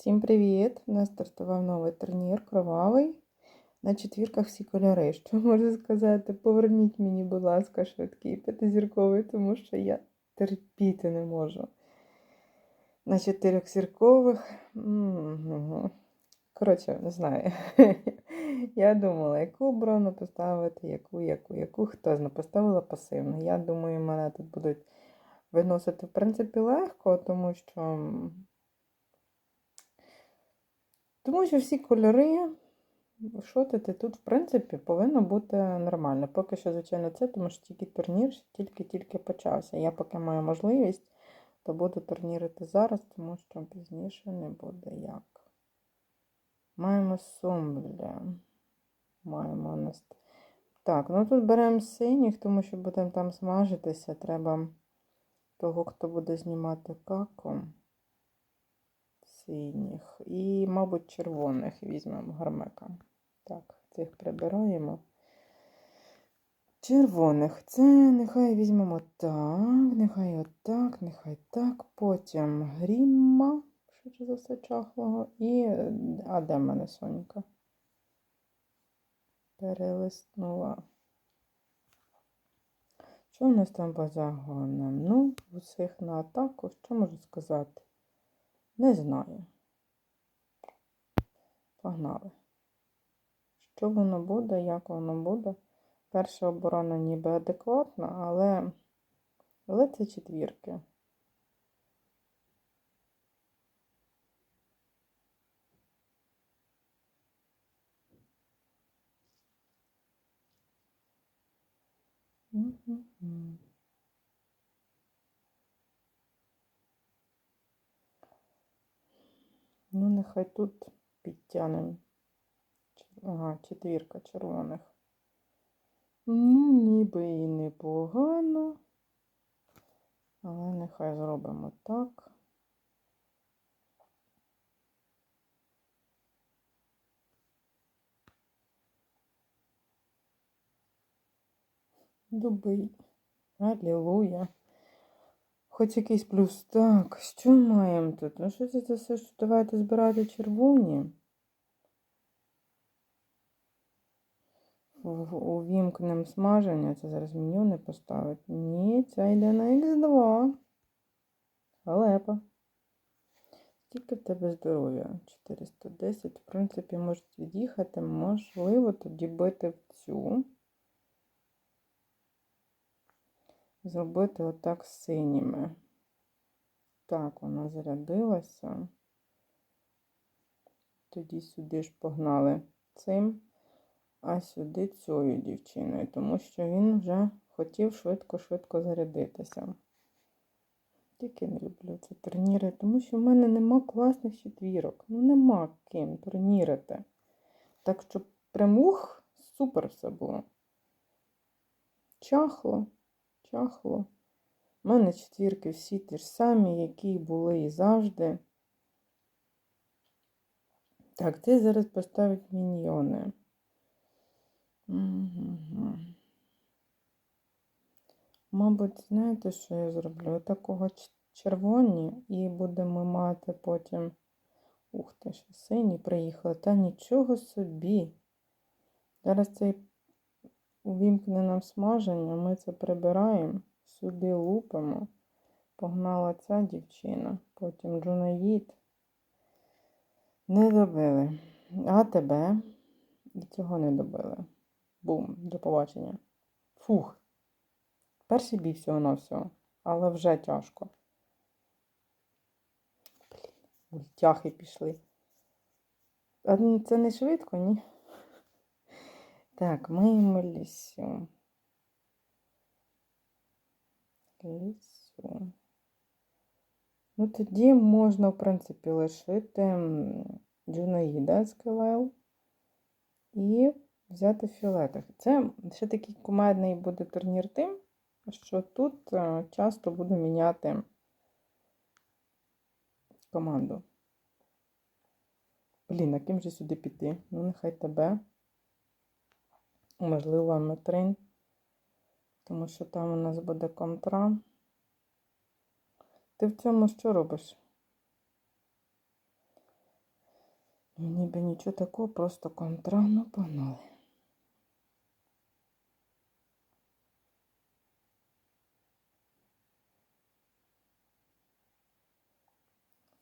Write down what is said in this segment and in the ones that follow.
Всім привіт! У нас стартував новий турнір кровавий. На четвірках всі кольори. Що можу сказати? Поверніть мені, будь ласка, швидкий п'ятизірковий, тому що я терпіти не можу. На чотирьохзіркових. м, Коротше, не знаю. Я думала, яку оборону поставити, яку, яку, яку хто знає, поставила пасивно. Я думаю, мене тут будуть виносити, в принципі, легко, тому що. Тому що всі кольори шотити тут, в принципі, повинно бути нормально. Поки що, звичайно, це, тому що тільки турнір тільки-тільки почався. Я поки маю можливість, то буду турнірити зараз, тому що пізніше не буде як. Маємо сумбля. Маємо нас. Так, ну тут беремо синіх, тому що будемо там смажитися. Треба того, хто буде знімати каку синіх і, мабуть, червоних візьмемо гармека. Так, цих прибираємо. Червоних. Це нехай візьмемо так, нехай отак, нехай так. Потім грімма, швидше за все, чахлого. І. А де в мене Сонька? Перелиснула. Що в нас там по загонам? Ну, усіх на атаку, що можу сказати? Не знаю. Погнали. Що воно буде, як воно буде? Перша оборона ніби адекватна, але, але це четвірки. Мгм. Ну, нехай тут підтягнемо. Ага, четвірка червоних. Ну, ніби і непогано. Але нехай зробимо так. Дубий. Алілуя. Хоч якийсь плюс. Так, що маємо тут? Ну, що це за все, що давайте збирати червоні? Увімкнемо смаження. Це зараз меню не поставить. Ні, це йде на Х2. Халепа. Скільки в тебе здоров'я? 410. В принципі, можуть від'їхати. Можливо, тоді бити в цю. Зробити отак синіми. Так, вона зарядилася. Тоді сюди ж погнали цим, а сюди цією дівчиною, тому що він вже хотів швидко-швидко зарядитися. Тільки не люблю ці турніри, тому що в мене нема класних четвірок. Ну нема ким турнірити. Так що прям ух, супер все було. Чахло, чахло. У мене четвірки всі ті ж самі, які були і завжди. Так, це зараз поставить міньйони. Мгм. Мабуть, знаєте, що я зроблю? Такого червоні, і будемо мати потім. Ух ти, ще сині приїхали. Та нічого собі. Зараз цей увімкне нам смаження, ми це прибираємо, сюди лупимо. Погнала ця дівчина, потім Джунаїд. Не добили. А тебе і цього не добили. Бум, до побачення. Фух. Перший бій всього на всього, але вже тяжко. Блін, мультяхи пішли. А ну, це не швидко, ні? Так, миємо лісю. Лісю. Ну, тоді можна, в принципі, лишити Джунаїда з і взяти фіолетових. Це ще такий кумедний буде турнір тим, що тут е, часто буду міняти команду. Блін, а ким же сюди піти? Ну, нехай тебе. Можливо, метрин. Тому що там у нас буде контра. Ти в цьому що робиш? Ніби нічого такого, просто контра, ну погнали.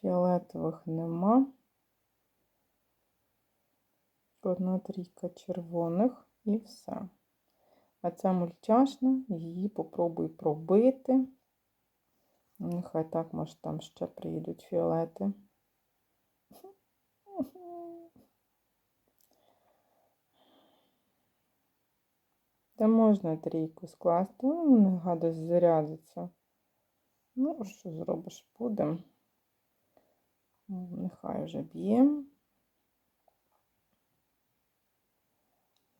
Фіолетових нема. Одна трійка червоних і все. А ця мультяшна, її попробуй пробити. Нехай так, може, там ще приїдуть фіолети. Та можна трійку скласти, ну, гадость зарядиться. Ну, що зробиш, будемо. Нехай вже б'ємо.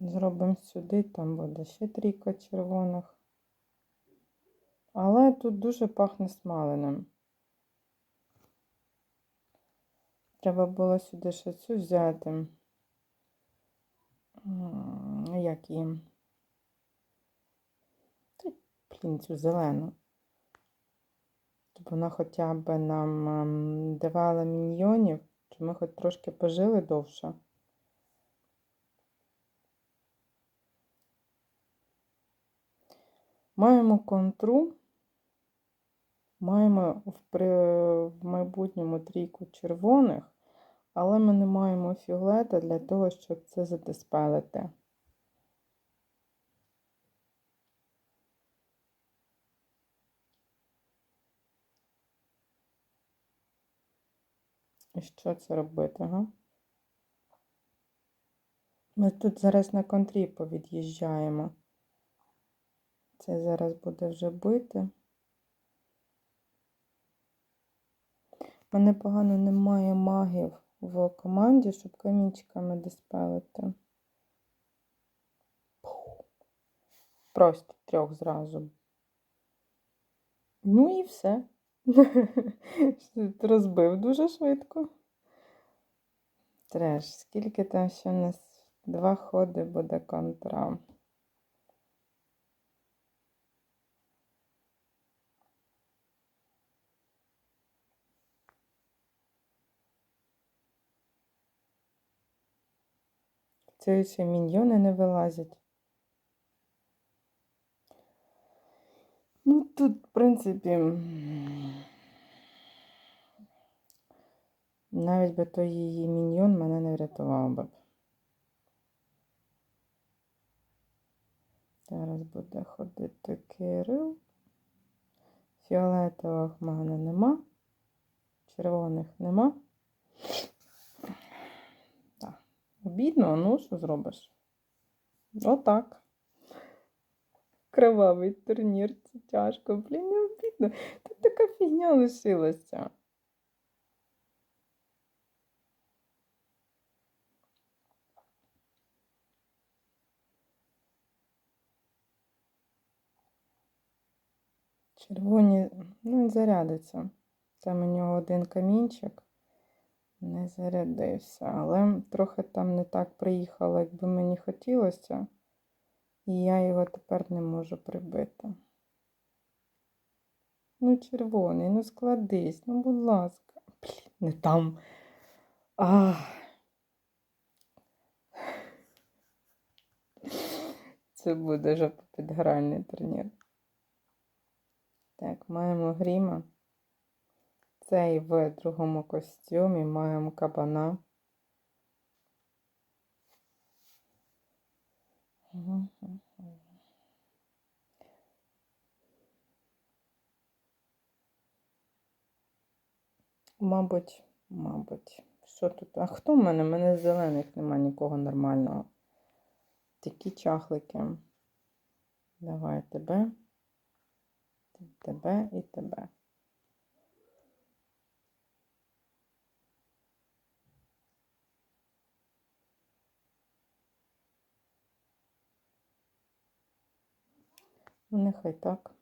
Зробимо сюди, там буде ще трійка червоних. Але тут дуже пахне смаленим. Треба було сюди ще цю взяти. Як її? Блін, цю зелену. Щоб вона хоча б нам давала міньйонів, щоб ми хоч трошки пожили довше. Маємо контру, маємо в, майбутньому трійку червоних, але ми не маємо фіолета для того, щоб це задиспелити. І що це робити, га? Ми тут зараз на контрі повід'їжджаємо. Це зараз буде вже бити. У мене погано немає магів в команді, щоб камінчиками диспелити. Просто трьох зразу. Ну і все. Розбив дуже швидко. Треш, скільки там ще у нас два ходи буде контра. Ще міньйони не вилазять. Ну, тут, в принципі, навіть би той її міньйон мене не врятував би. Зараз буде ходити Кирил. Фіолетових в мене нема, червоних нема. Так, обідно, ну що зробиш? Отак. Кривавий турнір, це тяжко. Блін, не обідно. Тут така фігня лишилася. Червоні, ну, він зарядиться. Там у нього один камінчик не зарядився, але трохи там не так приїхало, як би мені хотілося. І я його тепер не можу прибити. Ну, червоний, ну складись, ну, будь ласка. Блін, не там. Ах. Це буде вже підгральний турнір. Так, маємо гріма. Цей в другому костюмі маємо кабана. Мабуть, мабуть, що тут? А хто в мене? У мене зелених нема нікого нормального. Такі чахлики. Давай тебе, тебе і тебе. Нехай так.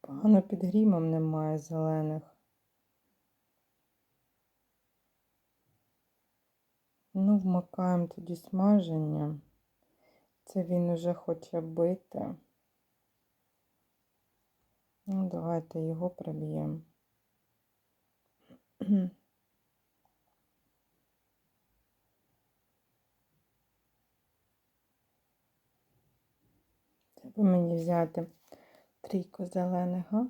Погано під грімом немає зелених. Ну, вмикаємо тоді смаження. Це він уже хоче бити. Ну, давайте його приб'ємо. Треба мені взяти трійку зелених, а?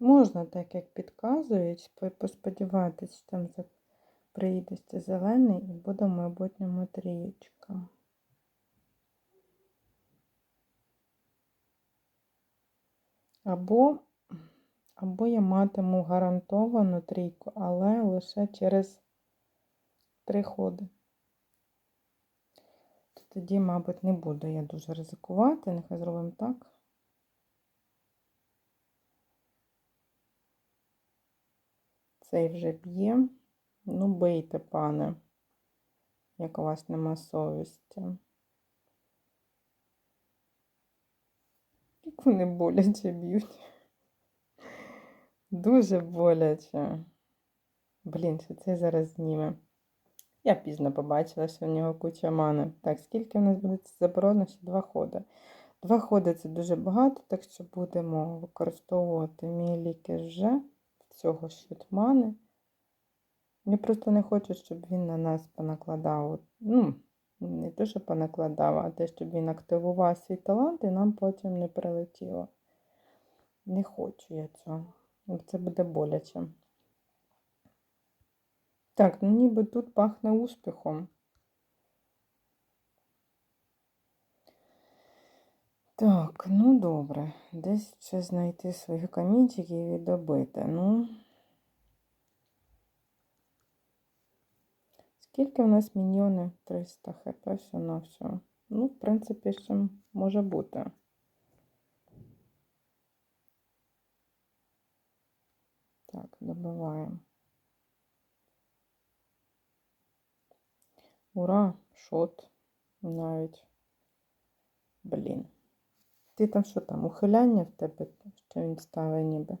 Можна так, як підказують, по- посподіватись, що там за- приїде зелений і буде в майбутньому трієчка. Або, або я матиму гарантовану трійку, але лише через три ходи. То Тоді, мабуть, не буду я дуже ризикувати. Нехай зробимо так. Цей вже б'є. Ну, бийте, пане, як у вас нема совісті. Як вони боляче б'ють. Дуже боляче. Блін, що цей зараз зніме. Я пізно побачила, що в нього куча мани. Так, скільки в нас буде заборонено? Ще два ходи. Два ходи це дуже багато, так що будемо використовувати мій ліки вже цього мани. Я просто не хочу, щоб він на нас понакладав. Ну, не те, що понакладав, а те, щоб він активував свій талант і нам потім не прилетіло. Не хочу я цього. Це буде боляче. Так, ну ніби тут пахне успіхом. Так, ну добре. Десь ще знайти свої камінчики і віддобити. Ну. Скільки в нас міньйони? 300 хп все на все. Ну, в принципі, ще може бути. Так, добиваємо. Ура, шот. Навіть. Блін. Ти там що там? Ухиляння в тебе? Що він ставить ніби?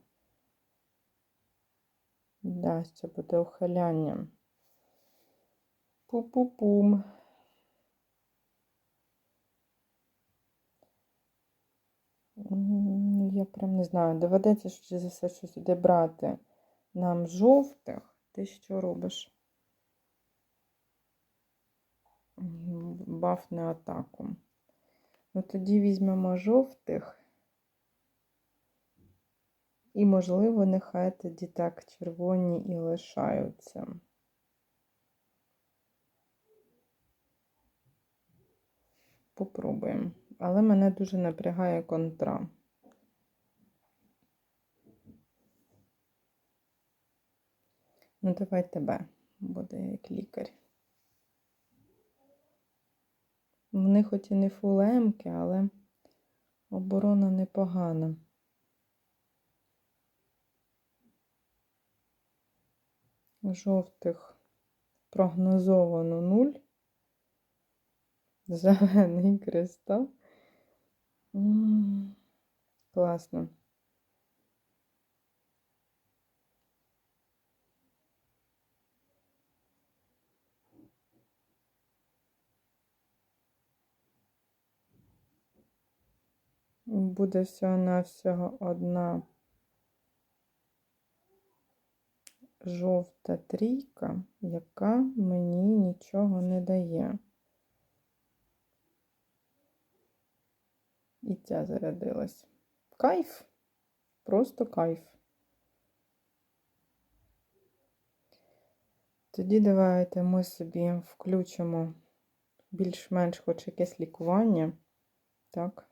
Да, ще буде ухиляння. Пу-пу-пум. Я прям не знаю. Доведеться за все що сюди брати. Нам жовтих. Ти що робиш? М, Бафне атаку. Ну тоді візьмемо жовтих. І, можливо, нехай тоді так червоні і лишаються. Попробуємо. Але мене дуже напрягає контра. Ну, давай тебе буде як лікар. Вони хоч і не фулемки, але оборона непогана. Жовтих прогнозовано нуль. Зелений кристал. Класно. Буде всього-навсього одна жовта трійка, яка мені нічого не дає. І ця зарядилась. Кайф. Просто кайф. Тоді давайте ми собі включимо більш-менш хоч якесь лікування. Так.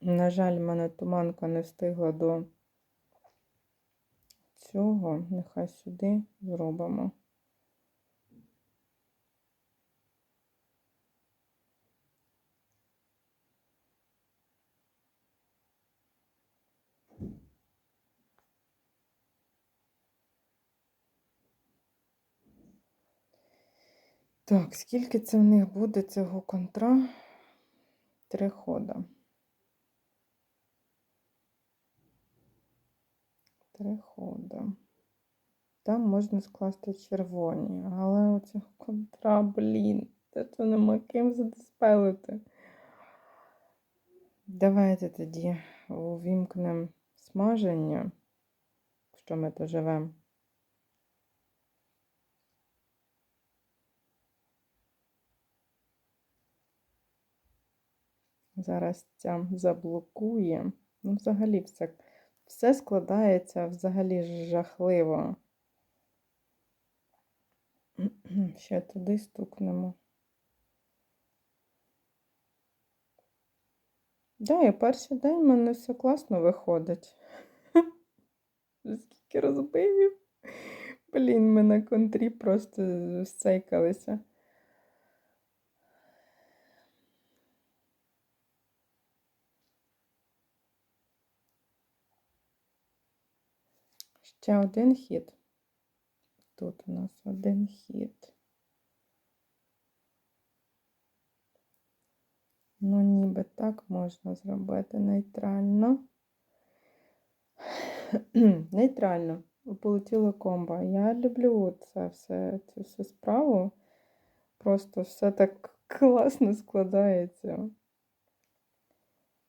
На жаль, мене туманка не встигла до цього. Нехай сюди зробимо. Так, скільки це в них буде цього контра? Три хода. Три хода. Там можна скласти червоні, але оцього контра, блін, це нема ким задиспелити. Давайте тоді увімкнемо смаження, що ми то живемо. Зараз ця заблокує. Ну, взагалі, все, все складається взагалі жахливо. Ще туди стукнемо. Да, і перший день в мене все класно виходить. Скільки розбивів. Блін, ми на контрі просто зцейкалися. Ще один хід. Тут у нас один хід. Ну, ніби так можна зробити нейтрально. нейтрально. Полетіло комбо. Я люблю це все, цю всю справу. Просто все так класно складається.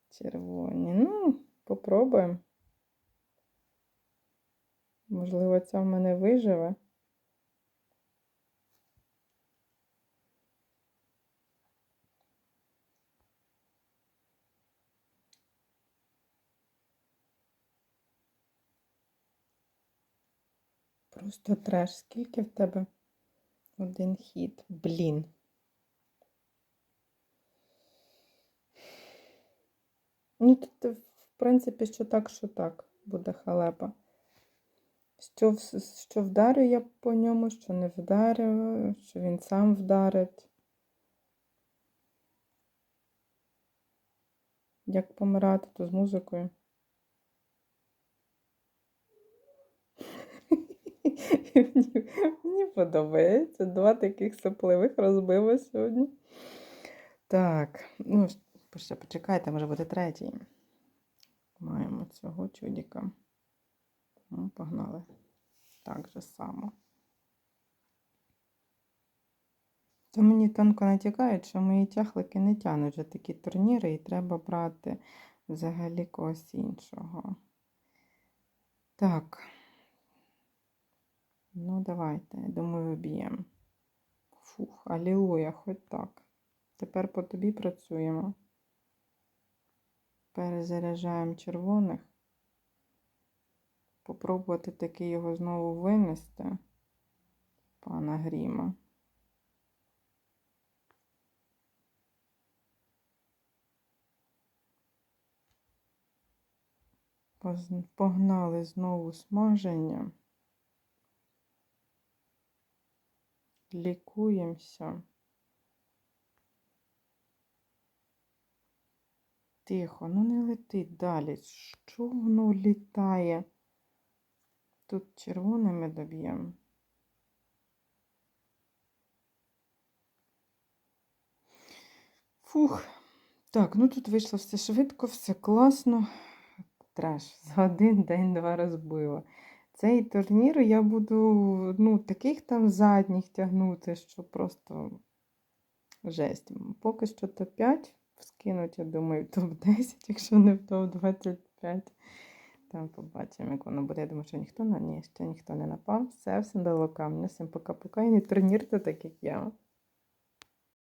Червоні. Ну, попробуємо. Можливо, ця в мене виживе. Просто треш. Скільки в тебе один хід? Блін. Ну, тут, в принципі, що так, що так буде халепа. Що, що вдарю я по ньому, що не вдарю, що він сам вдарить. Як помирати, то з музикою. Мені, подобається. Два таких сопливих розбива сьогодні. Так, ну, ще почекайте, може бути третій. Маємо цього чудіка. Ну, погнали. Так же само. То мені тонко натякають, що мої тяхлики не тянуть вже такі турніри, і треба брати взагалі когось іншого. Так. Ну, давайте, я думаю, вб'ємо. Фух, алілуя, хоч так. Тепер по тобі працюємо. Перезаряджаємо червоних. Попробувати таки його знову винести, пана Гріма. Погнали знову смаження. Лікуємося. Тихо, ну не летить далі. Що воно літає? Тут червоними доб'ємо. Фух. Так, ну тут вийшло все швидко, все класно. Треш. За один день два розбила. Цей турнір я буду ну, таких там задніх тягнути, що просто жесть. Поки що топ-5 скинуть, я думаю, топ-10, якщо не в топ-25. Там побачимо, як воно буде. Я думаю, що ніхто на ні, ще ніхто не напав. Все, всім дало камня. Всім пока-пока. І не турнірте, так як я.